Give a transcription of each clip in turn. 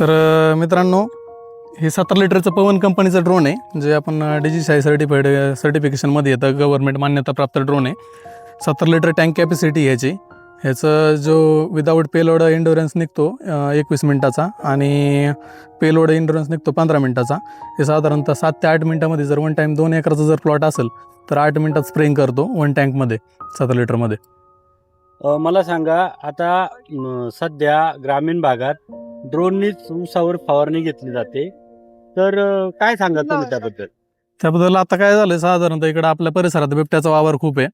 तर मित्रांनो हे सतरा लिटरचं पवन कंपनीचं ड्रोन आहे जे आपण डी जी सर्टिफाईड सर्टिफिकेशनमध्ये येतं. गव्हर्नमेंट मान्यताप्राप्त ड्रोन आहे. सत्तर लिटर टँक कॅपॅसिटी ह्याची ह्याचं जो विदाऊट पेलोड इंडोरन्स निघतो एकवीस मिनटाचा आणि पेलोड इंडोरन्स निघतो पंधरा मिनटाचा. हे साधारणतः सात ते आठ मिनटामध्ये जर वन टाईम दोन एकराचा जर प्लॉट असेल तर आठ मिनटात स्प्रेंग करतो वन टँकमध्ये सतरा लिटरमध्ये. मला सांगा आता सध्या ग्रामीण भागात ड्रोननीच ऊसावर फवारणी घेतली जाते. तर अ, काय सांगा तुम्ही त्याबद्दल? त्याबद्दल आता काय झालं साधारणतः इकडं आपल्या परिसरात बिबट्याचा वावर खूप आहे.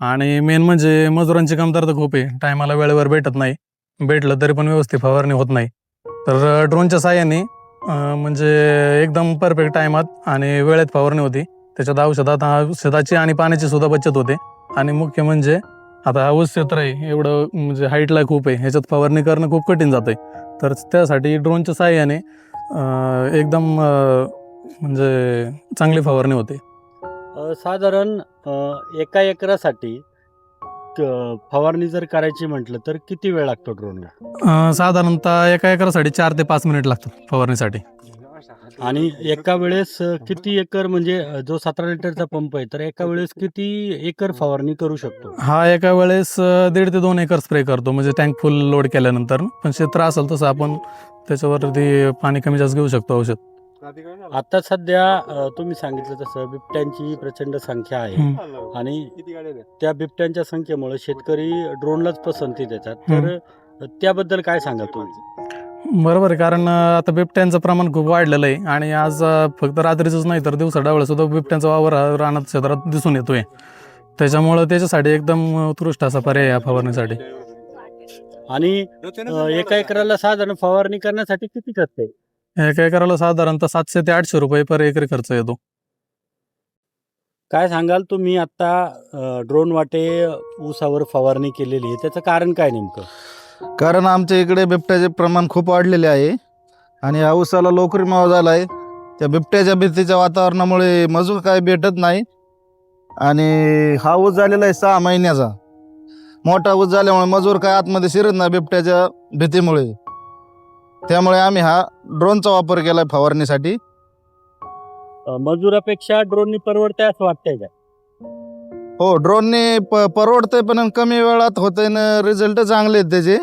आणि मेन म्हणजे मजुरांची कमतरता खूप आहे. टायमाला वेळेवर भेटत नाही. भेटलं तरी पण व्यवस्थित फवारणी होत नाही. तर ड्रोनच्या साह्याने अं, म्हणजे एकदम परफेक्ट टायमात आणि वेळेत फवारणी होती. त्याच्यात औषधात औषधाची आणि पाण्याची सुद्धा बचत होते. आणि मुख्य म्हणजे आता हा क्षेत्र आहे एवढं म्हणजे हाईटला खूप आहे ह्याच्यात फवारणी करणं खूप कठीण जातं आहे तर त्यासाठी ड्रोनच्या साह्याने एकदम म्हणजे चांगली फवारणी होते. साधारण एका एकरासाठी फवारणी जर करायची म्हटलं तर किती वेळ लागतो ड्रोनला? साधारणतः एका एकरासाठी चार ते पाच मिनिट लागतात फवारणीसाठी. आणि एका वेळेस किती एकर म्हणजे जो सतरा लिटरचा पंप आहे तर एका वेळेस किती एकर फवारणी करू शकतो? हा एका वेळेस दीड ते दोन एकर स्प्रे करतो म्हणजे टँक फुल लोड केल्यानंतर. पण क्षेत्र असेल तसं आपण त्याच्यावरती पाणी कमी जास्त घेऊ शकतो औषध. आता सध्या तुम्ही सांगितलं तसं बिबट्यांची प्रचंड संख्या आहे. आणि त्या बिबट्यांच्या संख्येमुळे शेतकरी ड्रोनलाच पसंती देतात. तर त्याबद्दल काय सांगा तुम्ही? बरोबर आहे कारण आता बिबट्यांचं प्रमाण खूप वाढलेलं आहे आणि आज फक्त रात्रीचंच नाही तर दिवसा डावळा सुद्धा बिबट्यांचा वावर हा रानात क्षेत्रात दिसून येतोय. त्याच्यामुळं त्याच्यासाठी एकदम उत्कृष्ट असा पर्याय आहे या फवारणीसाठी. आणि एका एकराला साधारण फवारणी करण्यासाठी किती खर्च आहे? एका एकराला साधारणतः सातशे ते आठशे रुपये पर एकरी खर्च येतो. काय सांगाल तुम्ही? आता ड्रोन वाटे ऊसावर फवारणी केलेली आहे. त्याचं कारण काय नेमकं? कारण आमच्या इकडे बिबट्याचे प्रमाण खूप वाढलेले आहे. आणि या ऊसाला लोकरी मावा झाला आहे त्या बिबट्याच्या भीतीच्या वातावरणामुळे मजूर काय भेटत नाही. आणि हा ऊस झालेला आहे सहा महिन्याचा. मोठा ऊस झाल्यामुळे मजूर काय आतमध्ये शिरत नाही बिबट्याच्या भीतीमुळे. त्यामुळे आम्ही हा ड्रोनचा वापर केला आहे फवारणीसाठी मजुरापेक्षा ड्रोननी परवडते असं वाटतंय का? हो ड्रोनने प परवडतंय पण कमी वेळात होतंय ना रिझल्ट चांगले आहेत त्याचे.